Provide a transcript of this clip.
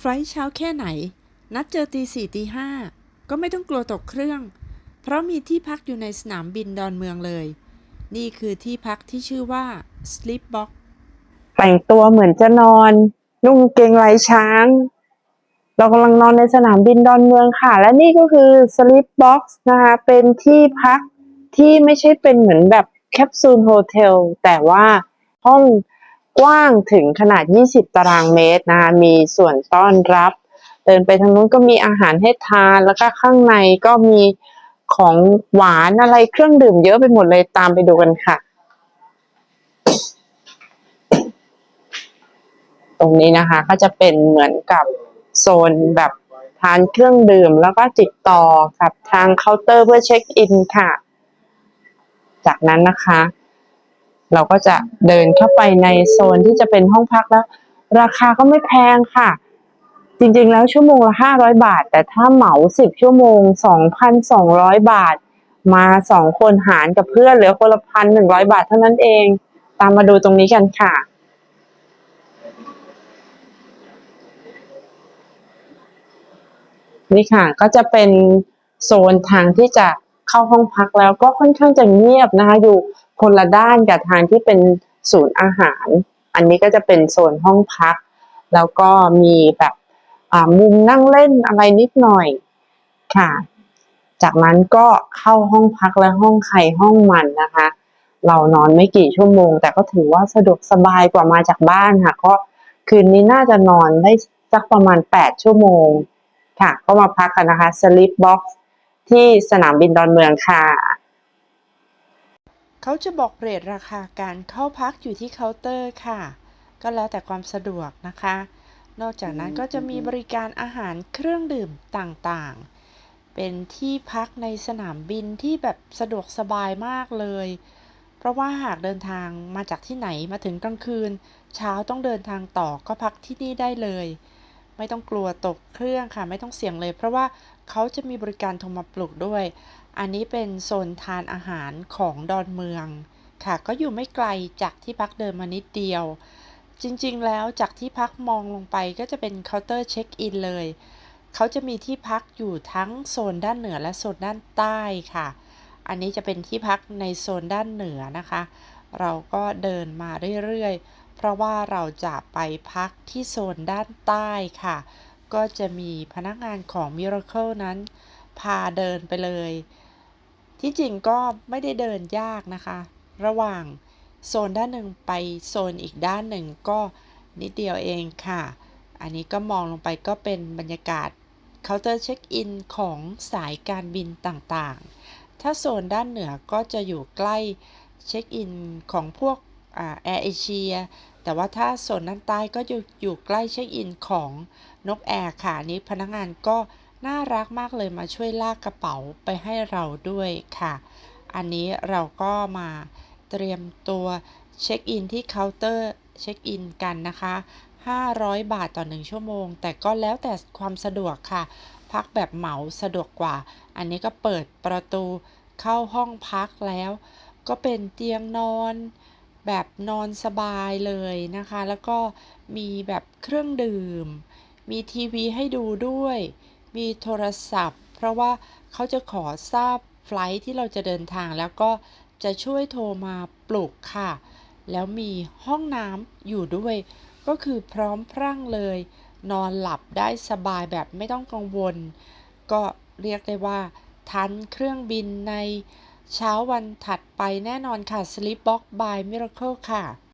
ไฟล์เช้าแค่ไหน นัดเจอตีสี่ตีห้าก็ไม่ต้องกลัวตกเครื่อง เพราะมีที่พักอยู่ในสนามบินดอนเมืองเลย นี่คือที่พักที่ชื่อว่า Sleep Box แต่งตัวเหมือนจะนอน นุ่งเกงลายช้าง เรากำลังนอนในสนามบินดอนเมืองค่ะ และนี่ก็คือ Sleep Box นะคะ เป็นที่พักที่ไม่ใช่เป็นเหมือนแบบแคปซูลโฮเทลแต่ว่าห้อง กว้างถึงขนาด 20 ตารางเมตรนะคะมีส่วนต้อนรับ เดินไปทางนู้นก็มีอาหารให้ทานแล้วก็ข้างในก็มีของหวานอะไรเครื่องดื่มเยอะไปหมดเลยตามไปดูกันค่ะ ตรงนี้นะคะก็จะเป็นเหมือนกับโซนแบบทานเครื่องดื่มแล้วก็ติดต่อกับทางเคาน์เตอร์เพื่อเช็คอินค่ะ จากนั้นนะคะ เราก็จะเดินเข้าไปในโซนที่จะเป็นห้องพักแล้ว ราคาก็ไม่แพงค่ะ จริงๆแล้วชั่วโมงละห้าร้อยบาท แต่ถ้าเหมาสิบชั่วโมงสองพันสองร้อยบาท มาสองคนหารกับเพื่อนเหลือคนละพันหนึ่งร้อยบาทเท่านั้นเอง ตามมาดูตรงนี้กันค่ะนี่ค่ะก็จะเป็นโซนทางที่จะ เข้าห้องพักแล้วก็ค่อนข้างจะเงียบนะคะ อยู่คนละด้านกับทางที่เป็นศูนย์อาหาร อันนี้ก็จะเป็นโซนห้องพัก แล้วก็มีแบบมุมนั่งเล่นอะไรนิดหน่อยค่ะ จากนั้นก็เข้าห้องพักและห้องใครห้องมันนะคะ เรานอนไม่กี่ชั่วโมง แต่ก็ถือว่าสะดวกสบายกว่ามาจากบ้านค่ะ ก็คืนนี้น่าจะนอนได้สักประมาณ 8 ชั่วโมงค่ะ ก็มาพักกันนะคะ Sleep Box ที่สนามบินดอนเมืองค่ะ เขาจะบอกเรทราคาการเข้าพักอยู่ที่เคาน์เตอร์ค่ะ ก็แล้วแต่ความสะดวกนะคะ นอกจากนั้นก็จะมีบริการอาหารเครื่องดื่มต่างๆ เป็นที่พักในสนามบินที่แบบสะดวกสบายมากเลย เพราะว่าหากเดินทางมาจากที่ไหนมาถึงกลางคืน เช้าต้องเดินทางต่อก็พักที่นี่ได้เลย ไม่ต้องกลัวตกเครื่องค่ะ ไม่ต้องเสี่ยงเลย เพราะว่าเขาจะมีบริการโทรมาปลุกด้วย อันนี้เป็นโซนทานอาหารของดอนเมืองค่ะ ก็อยู่ไม่ไกลจากที่พักเดินมานิดเดียว จริงๆ แล้วจากที่พักมองลงไปก็จะเป็นเคาน์เตอร์เช็คอินเลย เขาจะมีที่พักอยู่ทั้งโซนด้านเหนือและโซนด้านใต้ค่ะ อันนี้จะเป็นที่พักในโซนด้านเหนือนะคะ เราก็เดินมาเรื่อยๆ เพราะว่าเราจะไปพักที่โซนด้านใต้ค่ะ ก็จะมีพนักงานของ Miracle นั้น พาเดินไปเลย ที่จริงก็ไม่ได้เดินยากนะคะ ระหว่างโซนด้านหนึ่งไปโซนอีกด้านหนึ่งก็นิดเดียวเองค่ะ อันนี้ก็มองลงไปก็เป็นบรรยากาศเคาน์เตอร์เช็คอินของสายการบินต่างๆ ถ้าโซนด้านเหนือก็จะอยู่ใกล้เช็คอินของพวก แอร์เอเชียแต่ว่าถ้าโซนด้านใต้ก็อยู่อยู่ใกล้เช็คอินของนกแอร์ค่ะนี้พนักงานก็น่ารักมากเลยมาช่วยลากกระเป๋าไปให้เราด้วยค่ะ อันนี้เราก็มาเตรียมตัวเช็คอินที่เคาน์เตอร์เช็คอินกันนะคะ 500 บาทต่อ 1 ชั่วโมง แต่ก็แล้วแต่ความสะดวกค่ะ พักแบบเหมาสะดวกกว่า อันนี้ก็เปิดประตูเข้าห้องพักแล้ว ก็เป็นเตียงนอน แบบนอนสบายเลยนะคะ แล้วก็มีแบบเครื่องดื่ม มีทีวีให้ดูด้วย มีโทรศัพท์ เพราะว่าเขาจะขอทราบไฟล์ที่เราจะเดินทาง แล้วก็จะช่วยโทรมาปลุกค่ะ แล้วมีห้องน้ำอยู่ด้วย ก็คือพร้อมพรั่งเลย นอนหลับได้สบายแบบไม่ต้องกังวล ก็เรียกได้ว่าทันเครื่องบินใน เช้าวันถัดไปแน่นอนค่ะ Sleep Box by Miracle ค่ะ